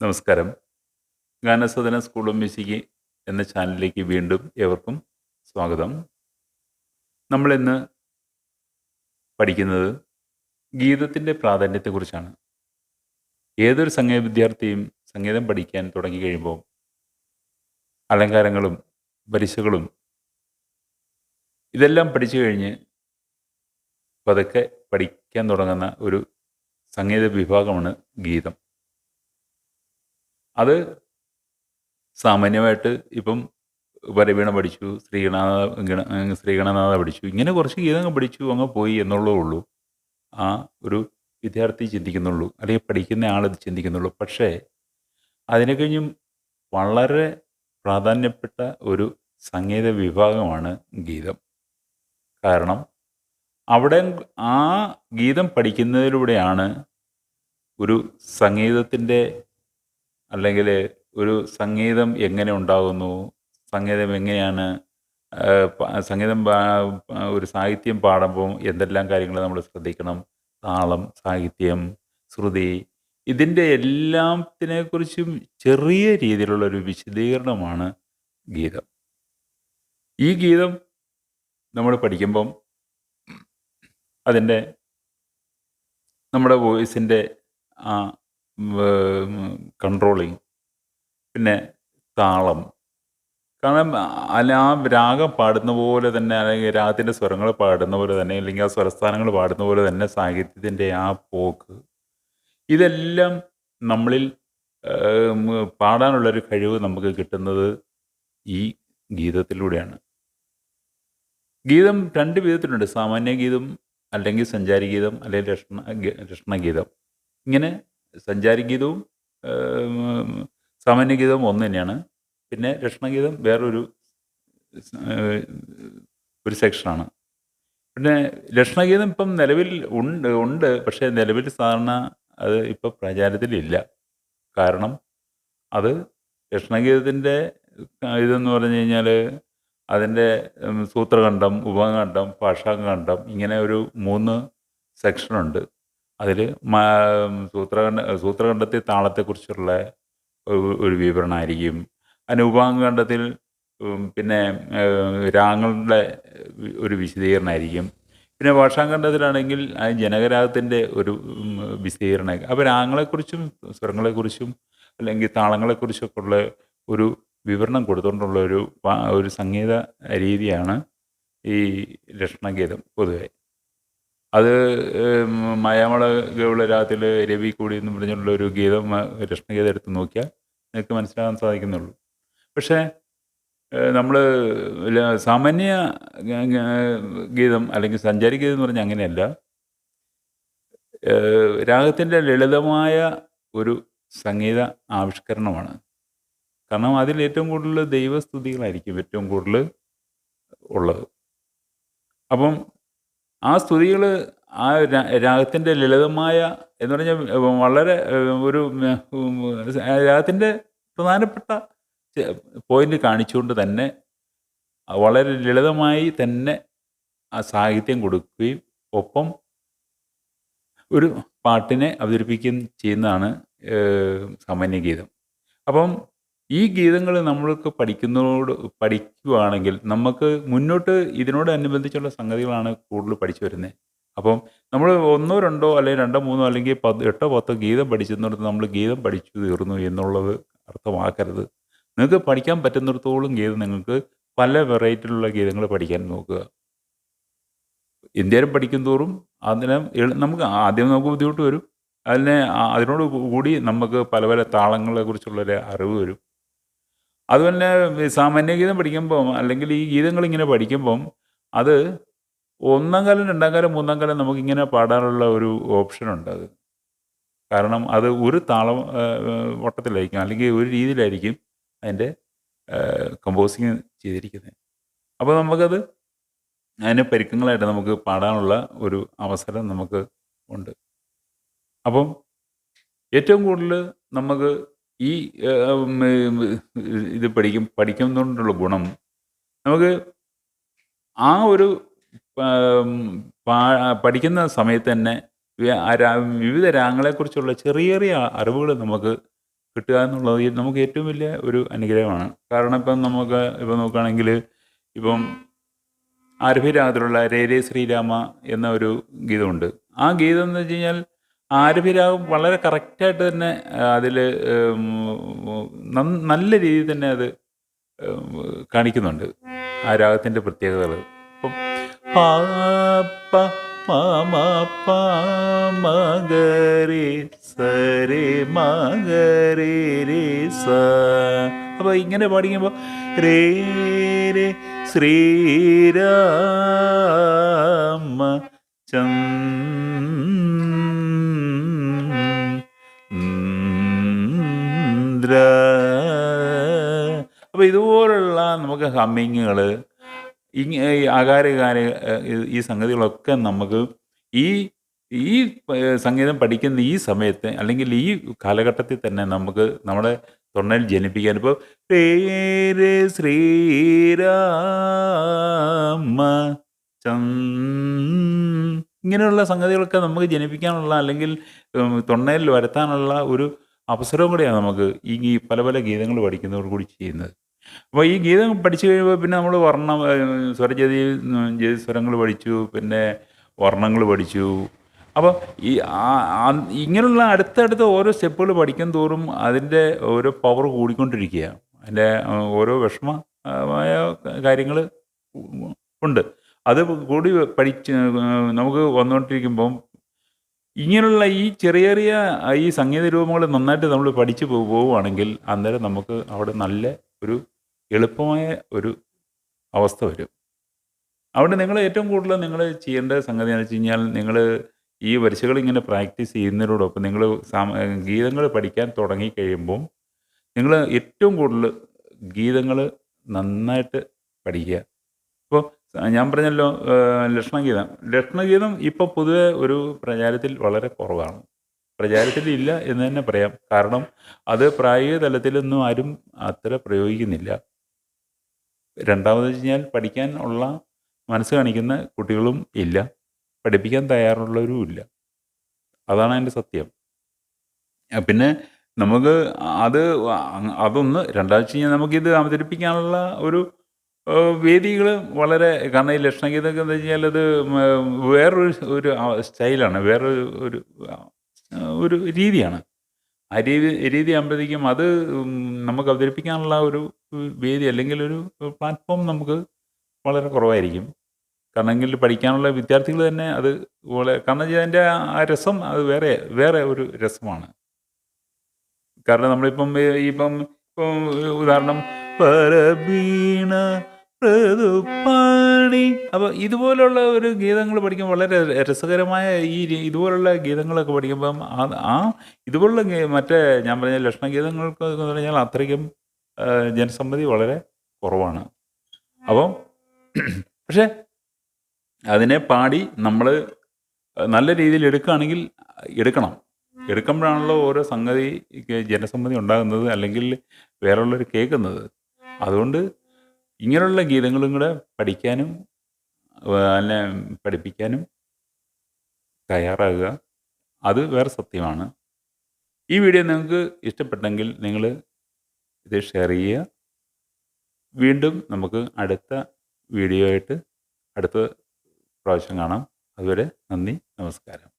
നമസ്കാരം. ഗാനസദന school of music എന്ന ചാനലിലേക്ക് വീണ്ടും ഏവർക്കും സ്വാഗതം. നമ്മളിന്ന് പഠിക്കുന്നത് ഗീതത്തിന്റെ പ്രാധാന്യത്തെക്കുറിച്ചാണ്. ഏതൊരു സംഗീത വിദ്യാർത്ഥിയും സംഗീതം പഠിക്കാൻ തുടങ്ങി കഴിയുമ്പോൾ അലങ്കാരങ്ങളും വരിശകളും ഇതെല്ലാം പഠിച്ചു കഴിഞ്ഞ് പതുക്കെ പഠിക്കാൻ തുടങ്ങുന്ന ഒരു സംഗീത വിഭാഗമാണ് ഗീതം. അത് സാമാന്യമായിട്ട് ഇപ്പം വരവീണ പഠിച്ചു ശ്രീഗണനാഥ ഗണ ശ്രീഗണനാഥ പഠിച്ചു. ഇങ്ങനെ കുറച്ച് ഗീതങ്ങൾ പഠിച്ചു അങ്ങ് പോയി എന്നുള്ളതേ ഉള്ളൂ. ആ ഒരു വിദ്യാർത്ഥി ചിന്തിക്കുന്നുള്ളൂ. അല്ലെങ്കിൽ പഠിക്കുന്ന ആൾ ഇത് ചിന്തിക്കുന്നുള്ളൂ. പക്ഷേ അതിനെ കഴിഞ്ഞും വളരെ പ്രാധാന്യപ്പെട്ട ഒരു സംഗീത വിഭാഗമാണ് ഗീതം. കാരണം അവിടെ ആ ഗീതം പഠിക്കുന്നതിലൂടെയാണ് ഒരു സംഗീതത്തിന്റെ അല്ലെങ്കിൽ ഒരു സംഗീതം എങ്ങനെ ഉണ്ടാകുന്നു? സംഗീതം എങ്ങനെയാണ് സംഗീതം ഒരു സാഹിത്യം പാടുമ്പോൾ എന്തെല്ലാം കാര്യങ്ങൾ നമ്മൾ ശ്രദ്ധിക്കണം? താളം സാഹിത്യം ശ്രുതി ഇതിന്റെ എല്ലാത്തിനെക്കുറിച്ചും ചെറിയ രീതിയിലുള്ള ഒരു വിശദീകരണമാണ് ഗീതം. ഈ ഗീതം നമ്മൾ പഠിക്കുമ്പം അതിന്റെ നമ്മുടെ വോയിസിന്റെ ആ കൺട്രോളിങ് പിന്നെ താളം. കാരണം അല്ല ആ രാഗം പാടുന്ന പോലെ തന്നെ അല്ലെങ്കിൽ രാഗത്തിന്റെ സ്വരങ്ങൾ പാടുന്ന പോലെ തന്നെ അല്ലെങ്കിൽ ആ സ്വരസ്ഥാനങ്ങൾ പാടുന്ന പോലെ തന്നെ സാഹിത്യത്തിന്റെ ആ പോക്ക് ഇതെല്ലാം നമ്മളിൽ പാടാനുള്ളൊരു കഴിവ് നമുക്ക് കിട്ടുന്നത് ഈ ഗീതത്തിലൂടെയാണ്. ഗീതം രണ്ട് വിധത്തിലുണ്ട്. സാമാന്യ ഗീതം അല്ലെങ്കിൽ സഞ്ചാരി ഗീതം അല്ലെങ്കിൽ രഷ്ണ ഗ- ലക്ഷണഗീതം ഇങ്ങനെ സഞ്ചാരി സാമാന്യഗീതവും ഒന്ന് തന്നെയാണ്. പിന്നെ രക്ഷണഗീതം വേറൊരു ഒരു സെക്ഷനാണ്. പിന്നെ ലക്ഷണഗീതം ഇപ്പം നിലവിൽ ഉണ്ട് ഉണ്ട്. പക്ഷേ നിലവിൽ സാധാരണ അത് ഇപ്പം പ്രചാരത്തിലില്ല കാരണം അത് ലക്ഷണഗീതത്തിന്റെ ഇതെന്ന് പറഞ്ഞു കഴിഞ്ഞാൽ അതിന്റെ സൂത്രകണ്ഠം ഉപഖണ്ഡം ഭാഷാഖണ്ഡം ഇങ്ങനെ ഒരു മൂന്ന് സെക്ഷനുണ്ട്. അതിൽ സൂത്രഖണ്ഡ സൂത്രഖണ്ഡത്തിൽ താളത്തെക്കുറിച്ചുള്ള ഒരു വിവരണമായിരിക്കും. അതിന് ഉപാംഗണ്ഡത്തിൽ പിന്നെ രാഗങ്ങളുടെ ഒരു വിശദീകരണമായിരിക്കും. പിന്നെ ഭാഷാഖണ്ഡത്തിലാണെങ്കിൽ ആ ജനകരാഗത്തിന്റെ ഒരു വിശദീകരണം അപ്പോൾ രാഗങ്ങളെക്കുറിച്ചും സ്വരങ്ങളെക്കുറിച്ചും അല്ലെങ്കിൽ താളങ്ങളെക്കുറിച്ചൊക്കെ ഉള്ള ഒരു വിവരണം കൊടുത്തുകൊണ്ടുള്ള ഒരു ഒരു സംഗീത രീതിയാണ് ഈ ലക്ഷണഗീതം പൊതുവെ. അത് ഏം, മയാമള ഗൗള രാഗത്തിൽ രവി കൂടി എന്ന് പറഞ്ഞിട്ടുള്ള ഒരു ഗീതം കൃഷ്ണഗീതം എടുത്ത് നോക്കിയാൽ നിങ്ങൾക്ക് മനസ്സിലാകാൻ സാധിക്കുന്നുള്ളൂ. പക്ഷേ നമ്മൾ സാമാന്യ ഗീതം അല്ലെങ്കിൽ സഞ്ചാരി ഗീതം എന്ന് പറഞ്ഞാൽ അങ്ങനെയല്ല. രാഗത്തിന്റെ ലളിതമായ ഒരു സംഗീത ആവിഷ്കരണമാണ്. കാരണം അതിൽ ഏറ്റവും കൂടുതൽ ദൈവസ്തുതികളായിരിക്കും ഏറ്റവും കൂടുതൽ ഉള്ളത്. അപ്പം ആ സ്തുതികൾ ആ രാഗത്തിന്റെ ലളിതമായ എന്ന് പറഞ്ഞാൽ വളരെ ഒരു രാഗത്തിന്റെ പ്രധാനപ്പെട്ട പോയിന്റ് കാണിച്ചുകൊണ്ട് തന്നെ വളരെ ലളിതമായി തന്നെ ആ സാഹിത്യം കൊടുക്കുകയും ഒപ്പം ഒരു പാട്ടിനെ അവതരിപ്പിക്കുകയും ചെയ്യുന്നതാണ് സാമാന്യഗീതം അപ്പം ഈ ഗീതങ്ങൾ നമ്മൾക്ക് പഠിക്കുന്നതോട് പഠിക്കുകയാണെങ്കിൽ നമുക്ക് മുന്നോട്ട് ഇതിനോടനുബന്ധിച്ചുള്ള സംഗതികളാണ് കൂടുതൽ പഠിച്ചു വരുന്നത്. അപ്പം നമ്മൾ ഒന്നോ രണ്ടോ അല്ലെങ്കിൽ രണ്ടോ മൂന്നോ അല്ലെങ്കിൽ പത്ത് എട്ടോ പത്തോ ഗീതം പഠിച്ചെന്നിടത്ത് നമ്മൾ ഗീതം പഠിച്ചു തീർന്നു എന്നുള്ളത് അർത്ഥമാക്കരുത്. നിങ്ങൾക്ക് പഠിക്കാൻ പറ്റുന്നിടത്തോളം ഗീതം നിങ്ങൾക്ക് പല വെറൈറ്റിയിലുള്ള ഗീതങ്ങൾ പഠിക്കാൻ നോക്കുക. ഇന്ത്യയിലും പഠിക്കും തോറും അതിന് നമുക്ക് ആദ്യം നമുക്ക് ബുദ്ധിമുട്ട് വരും. അതിനെ അതിനോട് കൂടി നമുക്ക് പല പല താളങ്ങളെ കുറിച്ചുള്ളൊരു അറിവ് വരും. അതുപോലെ ഈ സാമാന്യ ഗീതം പഠിക്കുമ്പം അല്ലെങ്കിൽ ഈ ഗീതങ്ങൾ ഇങ്ങനെ പഠിക്കുമ്പം അത് ഒന്നാം കാലം രണ്ടാം കാലം മൂന്നാം കാലം നമുക്കിങ്ങനെ പാടാനുള്ള ഒരു ഓപ്ഷൻ ഉണ്ട് അത്. കാരണം അത് ഒരു താളം വട്ടത്തിലായിരിക്കും അല്ലെങ്കിൽ ഒരു രീതിയിലായിരിക്കും അതിന്റെ കമ്പോസിങ് ചെയ്തിരിക്കുന്നത്. അപ്പോൾ നമുക്കത് അതിന് പരിക്കങ്ങളായിട്ട് നമുക്ക് പാടാനുള്ള ഒരു അവസരം നമുക്ക് ഉണ്ട്. അപ്പം ഏറ്റവും കൂടുതൽ നമുക്ക് ഈ ഇത് പഠിക്കും പഠിക്കുന്നതുകൊണ്ടുള്ള ഗുണം നമുക്ക് ആ ഒരു പഠിക്കുന്ന സമയത്ത് തന്നെ വിവിധ രാഗങ്ങളെക്കുറിച്ചുള്ള ചെറിയ ചെറിയ അറിവുകൾ നമുക്ക് കിട്ടുക എന്നുള്ളത് നമുക്ക് ഏറ്റവും വലിയ ഒരു അനുഗ്രഹമാണ്. കാരണം ഇപ്പം നമുക്ക് ഇപ്പം നോക്കുകയാണെങ്കിൽ ഇപ്പം ആരഭിരാഗത്തിലുള്ള രേ രേ ശ്രീരാമ എന്ന ഒരു ഗീതമുണ്ട്. ആ ഗീതം എന്ന് വെച്ച് കഴിഞ്ഞാൽ ആരഭിരാഗം വളരെ കറക്റ്റായിട്ട് തന്നെ അതിൽ നല്ല രീതിയിൽ തന്നെ അത് കാണിക്കുന്നുണ്ട്. ആ രാഗത്തിന്റെ പ്രത്യേകതകൾ. ഇപ്പം പാപ്പ മാമ സ അപ്പോൾ ഇങ്ങനെ പാടിക്കുമ്പോൾ രേ രേ ശ്രീരാമ ചന്ദ്ര അപ്പോൾ ഇതുപോലുള്ള നമുക്ക് ഹമ്മിങ്ങുകൾ ഇങ്ങ ഈ ആകാരകാര ഈ സംഗതികളൊക്കെ നമുക്ക് ഈ ഈ സംഗീതം പഠിക്കുന്ന ഈ സമയത്ത് അല്ലെങ്കിൽ ഈ കാലഘട്ടത്തിൽ തന്നെ നമുക്ക് നമ്മുടെ തൊണ്ടയിൽ ജനിപ്പിക്കാൻ. ഇപ്പോൾ പേര് ശ്രീരാമ ഇങ്ങനെയുള്ള സംഗതികളൊക്കെ നമുക്ക് ജനിപ്പിക്കാനുള്ള അല്ലെങ്കിൽ തൊണ്ണയിൽ വരുത്താനുള്ള ഒരു അവസരവും കൂടിയാണ് നമുക്ക് ഈ പല പല ഗീതങ്ങൾ പഠിക്കുന്നതോട് കൂടി ചെയ്യുന്നത്. അപ്പോൾ ഈ ഗീതം പഠിച്ചു കഴിയുമ്പോൾ പിന്നെ നമ്മൾ വർണം സ്വരജതി ജതി സ്വരങ്ങൾ പഠിച്ചു പിന്നെ വർണങ്ങൾ പഠിച്ചു. അപ്പോൾ ഈ ഇങ്ങനെയുള്ള അടുത്തടുത്ത ഓരോ സ്റ്റെപ്പുകൾ പഠിക്കും തോറും അതിന്റെ ഓരോ പവർ കൂടിക്കൊണ്ടിരിക്കുക അതിന്റെ ഓരോ വിഷമമായ കാര്യങ്ങൾ ഉണ്ട്. അത് കൂടി പഠിച്ച് നമുക്ക് വന്നുകൊണ്ടിരിക്കുമ്പം ഇങ്ങനെയുള്ള ഈ ചെറിയ ചെറിയ ഈ സംഗീത രൂപങ്ങൾ നന്നായിട്ട് നമ്മൾ പഠിച്ചു പോവുകയാണെങ്കിൽ അന്നേരം നമുക്ക് അവിടെ നല്ല ഒരു എളുപ്പമായ ഒരു അവസ്ഥ വരും. അവിടെ നിങ്ങൾ ഏറ്റവും കൂടുതൽ നിങ്ങൾ ചെയ്യേണ്ട സംഗതി എന്ന് വെച്ച് കഴിഞ്ഞാൽ നിങ്ങൾ ഈ വരിശകൾ ഇങ്ങനെ പ്രാക്ടീസ് ചെയ്യുന്നതിനോടൊപ്പം നിങ്ങൾ ഗീതങ്ങൾ പഠിക്കാൻ തുടങ്ങിക്കഴിയുമ്പം നിങ്ങൾ ഏറ്റവും കൂടുതൽ ഗീതങ്ങൾ നന്നായിട്ട് പഠിക്കുക. ഇപ്പോൾ ഞാൻ പറഞ്ഞല്ലോ ലക്ഷണഗീതം. ലക്ഷണഗീതം ഇപ്പോൾ പൊതുവെ ഒരു പ്രചാരത്തിൽ വളരെ കുറവാണ്. പ്രചാരത്തിൽ ഇല്ല എന്ന് തന്നെ പറയാം. കാരണം അത് പ്രായോഗിക തലത്തിലൊന്നും ആരും അത്ര പ്രയോഗിക്കുന്നില്ല. രണ്ടാമത് വെച്ച് കഴിഞ്ഞാൽ പഠിക്കാൻ ഉള്ള മനസ്സ് കാണിക്കുന്ന കുട്ടികളും ഇല്ല. പഠിപ്പിക്കാൻ തയ്യാറുള്ളവരും ഇല്ല. അതാണ് അതിന്റെ സത്യം. പിന്നെ നമുക്ക് അത് അതൊന്ന് രണ്ടാഴ്ച കഴിഞ്ഞാൽ നമുക്കിത് അവതരിപ്പിക്കാനുള്ള ഒരു വേദികൾ വളരെ കാരണം ഈ ലക്ഷണഗീതമൊക്കെ എന്ന് കഴിഞ്ഞാൽ അത് വേറൊരു ഒരു സ്റ്റൈലാണ്. വേറൊരു ഒരു ഒരു രീതിയാണ്. ആ രീതി രീതിയാകുമ്പോഴത്തേക്കും അത് നമുക്ക് അവതരിപ്പിക്കാനുള്ള ഒരു വേദി അല്ലെങ്കിൽ ഒരു പ്ലാറ്റ്ഫോം നമുക്ക് വളരെ കുറവായിരിക്കും. കാരണം എങ്കിൽ പഠിക്കാനുള്ള വിദ്യാർത്ഥികൾ തന്നെ അത് വളരെ കാരണം അതിന്റെ ആ രസം അത് വേറെ വേറെ ഒരു രസമാണ്. കാരണം നമ്മളിപ്പം ഇപ്പം ഇപ്പം ഉദാഹരണം പരബീണ പ്രതുപ്പാണി അപ്പോൾ ഇതുപോലുള്ള ഒരു ഗീതങ്ങൾ പഠിക്കുമ്പോൾ വളരെ രസകരമായ ഈ ഇതുപോലുള്ള ഗീതങ്ങളൊക്കെ പഠിക്കുമ്പം ആ ഇതുപോലുള്ള മറ്റേ ഞാൻ പറഞ്ഞ ലക്ഷണഗീതങ്ങൾക്ക് എന്ന് പറഞ്ഞാൽ അത്രയ്ക്കും ജനസമ്മതി വളരെ കുറവാണ്. അപ്പം പക്ഷേ അതിനെ പാടി നമ്മൾ നല്ല രീതിയിൽ എടുക്കുകയാണെങ്കിൽ എടുക്കണം. എടുക്കുമ്പോഴാണല്ലോ ഓരോ സംഗതി ജനസമ്മതി ഉണ്ടാകുന്നത് അല്ലെങ്കിൽ വേറെയുള്ളവർ കേൾക്കുന്നത്. അതുകൊണ്ട് ഇങ്ങനെയുള്ള ഗീതങ്ങളും കൂടെ പഠിക്കാനും അല്ലെ പഠിപ്പിക്കാനും തയ്യാറാകുക. അത് വേറെ സത്യമാണ്. ഈ വീഡിയോ നിങ്ങൾക്ക് ഇഷ്ടപ്പെട്ടെങ്കിൽ നിങ്ങൾ ഇത് ഷെയർ ചെയ്യുക. വീണ്ടും നമുക്ക് അടുത്ത വീഡിയോ ആയിട്ട് അടുത്ത പ്രാവശ്യം കാണാം. അതുവരെ നന്ദി നമസ്കാരം.